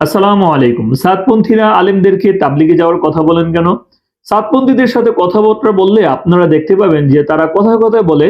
আসসালামু আলাইকুম। সাতপন্থীরা আলেমদেরকে তাবলিগে যাওয়ার কথা বলেন কেন? সাতপন্থীদের সাথে কথাবার্তা বললে আপনারা দেখতে পাবেন যে তারা কথায় কথায় বলে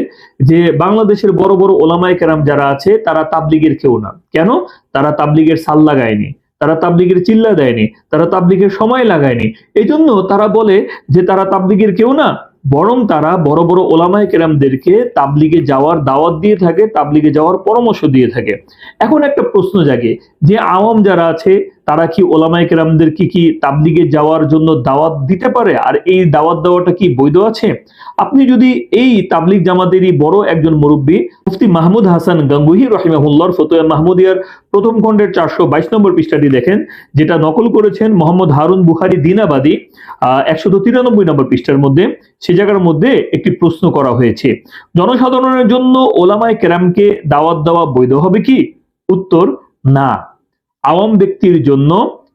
যে বাংলাদেশের বড় বড় ওলামায় কেরাম যারা আছে, তারা তাবলিগের কেউ না। কেন? তারা তাবলিগের সাল লাগায়নি, তারা তাবলিগের চিল্লা দেয়নি, তারা তাবলিগের সময় লাগায়নি। এই জন্য তারা বলে যে তারা তাবলিগের কেউ না। বরং তারা বড় বড় ওলামায় কেরামদেরকে তাবলিগে যাওয়ার দাওয়াত দিয়ে থাকে, তাবলিগে যাওয়ার পরামর্শ দিয়ে থাকে। এখন একটা প্রশ্ন জাগে, যে আওয়াম যারা আছে তারা কি ওলামায় কেরামদের কি কি তাবলিগে যাওয়ার জন্য দাওয়াত দিতে পারে? আর এই দাওয়াত দেওয়াটা কি বৈধ আছে? আপনি যদি এই তাবলিগ জামাতেরই বড় একজন মুরব্বী, মুফতি মাহমুদ হাসান গাঙ্গুহি রহিমাহুল্লাহর ফতোয়া মাহমুদিয়ার প্রথম খণ্ডের চারশো বাইশ নম্বর পৃষ্ঠাটি দেখেন, যেটা নকল করেছেন মোহাম্মদ হারুন বুখারি দিনাবাদী একশো তিরানব্বই নম্বর পৃষ্ঠার মধ্যে। সে জায়গার মধ্যে একটি প্রশ্ন করা হয়েছে। জনসাধারণের জন্য ওলামায় কেরামকে দাওয়াত দেওয়া বৈধ হবে কি? উত্তর, না। আওয়াম ব্যক্তির জন্য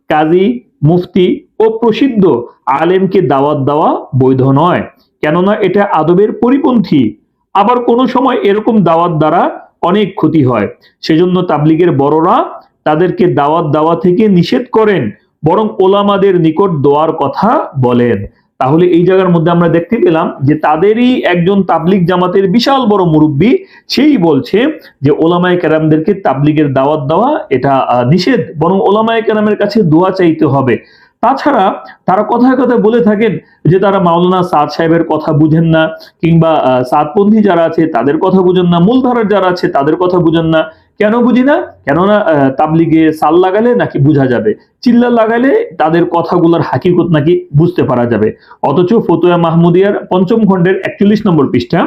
কাজী মুফতি ও প্রসিদ্ধ আলেমকে দাওয়াত দেওয়া বৈধ নয়। কেননা এটা আদবের পরিপন্থী। আবার কোনো সময় এরকম দাওয়াত দ্বারা অনেক ক্ষতি হয়। সেজন্য তাবলিগের বড়রা তাদেরকে দাওয়াত দেওয়া থেকে নিষেধ করেন, বরং ওলামাদের নিকট দোয়ার কথা বলেন। তাহলে এই জায়গার মধ্যে আমরা দেখতে পেলাম যে তাদেরই একজন তাবলিগ জামাতের বিশাল বড় মুরব্বী, সেই বলছে যে ওলামায় কেরামদেরকে তাবলিগের দাওয়াত দেওয়া এটা নিষেধ, বরং ওলামায় কেরামের কাছে দোয়া চাইতে হবে। তাছাড়া তারা কথায় কথায় বলে থাকেন যে তারা মাওলানা সাদ সাহেবের কথা বুঝেন না, কিংবা সাদপন্থী যারা আছে তাদের কথা বুঝেন না, মূলধারার যারা আছে তাদের কথা বুঝেন না। কেন বুঝি না কেননা আহ, তাবলিগে সাল লাগালে নাকি বোঝা যাবে চিল্লা লাগালে তাদের কথাগুলোর হাকিকত নাকি বুঝতে পারা যাবে অথচ ফতুয়া মাহমুদিয়ার পঞ্চম খণ্ডের একচল্লিশ নম্বর পৃষ্ঠা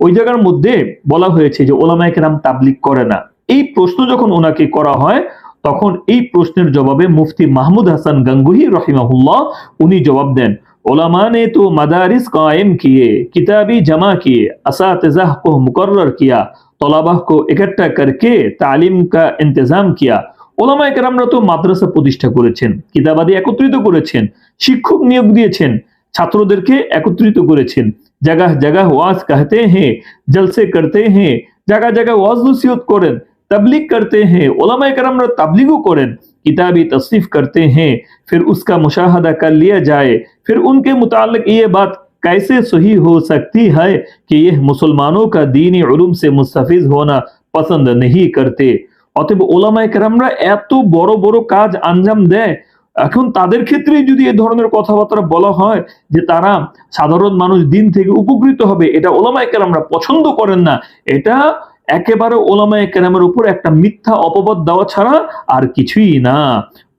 ওই জায়গার মধ্যে বলা হয়েছে যে ওলামায় কেরাম তাবলিগ করে না এই প্রশ্ন যখন ওনাকে করা হয় তখন এই প্রশ্নের জবাবে মুফতি মাহমুদ হাসান গঙ্গুহি রহিমাহুল্লাহ উনি জবাব দেন ওলামা ने तो मदारिस कायम किए किताबी जमा किए असातिज़ा को मुकर्रर किया तलबा को इकट्ठा करके तालीम का इंतजाम किया ওলামায়ে কেরামরা তো মাদ্রাসা প্রতিষ্ঠা করেছেন কিতাবাদি একত্রিত করেছেন শিক্ষক নিয়োগ দিয়েছেন ছাত্রদেরকে একত্রিত করেছেন জায়গা জায়গা ওয়াজ कहते हैं जलसे करते हैं জায়গা জায়গা ওয়াজ নসিহত করেন तबलीग करते हैं उलमाए करम तबलीगो करें किताबी तसनीफ करते हैं फिर उसका मुशाहदा कर लिया जाए फिर उनके मुतालिक ये बात कैसे सही हो सकती है कि यह मुसलमानों का दीनी उलूम से मुस्तफिज होना पसंद नहीं करते অতএব ওলামায় কেরামরা এত বড় বড় কাজ আঞ্জাম দেয় এখন তাদের ক্ষেত্রে যদি এ ধরনের কথাবার্তা বলা হয় যে তারা সাধারণ মানুষ দিন থেকে উপকৃত হবে এটা ওলামায় কেরামরা পছন্দ করেন না এটা একেবারে ওলামায় কেরামের উপর একটা মিথ্যা অপবাদ দেওয়া ছাড়া আর কিছুই না।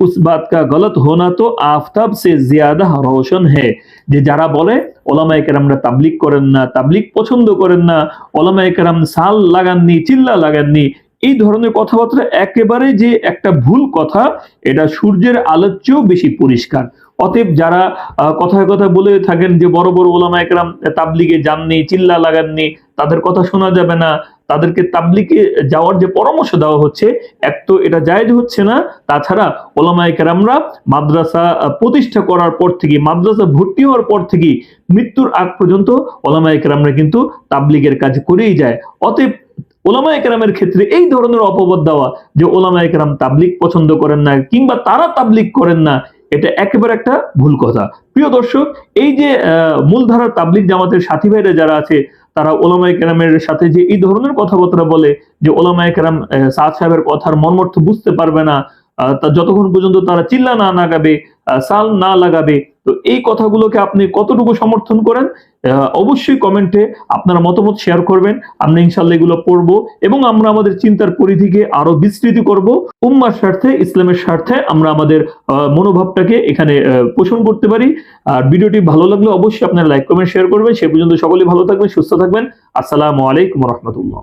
উস কা গলত হোনা তো আফতাব সে জিয়াদা রোশন হে। যে যারা বলে, ওলামায় কেরামরা তাবলিক করেন না তাবলিক পছন্দ করেন না, ওলামায় কেরাম সাল লাগাননি, চিল্লা লাগাননি, এই ধরনের কথাবার্তা একেবারে যে একটা ভুল কথা, এটা সূর্যের আলোর চেয়েও বেশি পরিষ্কার। অতএব যারা কথায় কথা বলে থাকেন যে বড় বড় ওলামা একরাম তাবলিগে যাননি, চিল্লা লাগাননি, তাদের কথা শোনা যাবে না তাদেরকে তাবলিকে যাওয়ার যে পরামর্শ দেওয়া হচ্ছে, এক তো এটা জায়েজ হচ্ছে না, তাছাড়া ওলামায়ে কেরামরা মাদ্রাসা প্রতিষ্ঠা করার পর থেকে, মাদ্রাসা ভর্তি হওয়ার পর থেকে মৃত্যুর আগ পর্যন্ত ওলামায়ে কেরামরা কিন্তু তাবলিগের কাজ করেই যায়। অতএব ওলামা একরামের ক্ষেত্রে এই ধরনের অপবাদ দেওয়া যে ওলামা একরাম তাবলিক পছন্দ করেন না কিংবা তারা তাবলিক করেন না, এটা একেবারে একটা ভুল কথা। প্রিয় দর্শক, এই যে মূলধারার তাবলিক জামাতের সাথী ভাইরা যারা আছে তারা ওলামায় কেরামের সাথে যে এই ধরনের কথাবার্তা বলে যে ওলামায় কেরাম সাদ সাহেবের কথার মর্মর্থ বুঝতে পারবে না যতক্ষণ পর্যন্ত তারা চিল্লা না লাগাবে সাল না লাগাবে তো এই কথাগুলোকে আপনি কতটুকু সমর্থন করেন অবশ্যই কমেন্টে আপনারা মতামত শেয়ার করবেন। আমরা ইনশাল্লাহ এগুলো পড়ব এবং আমরা আমাদের চিন্তার পরিধিকে আরও বিস্তৃত করব। উম্মার স্বার্থে, ইসলামের স্বার্থে আমরা আমাদের মনোভাবটাকে এখানে পোষণ করতে পারি। আর ভিডিওটি ভালো লাগলে অবশ্যই আপনারা লাইক কমেন্ট শেয়ার করবেন। সে পর্যন্ত সকলেই ভালো থাকবেন, সুস্থ থাকবেন। আসসালামু আলাইকুম রহমতুল্লাহ।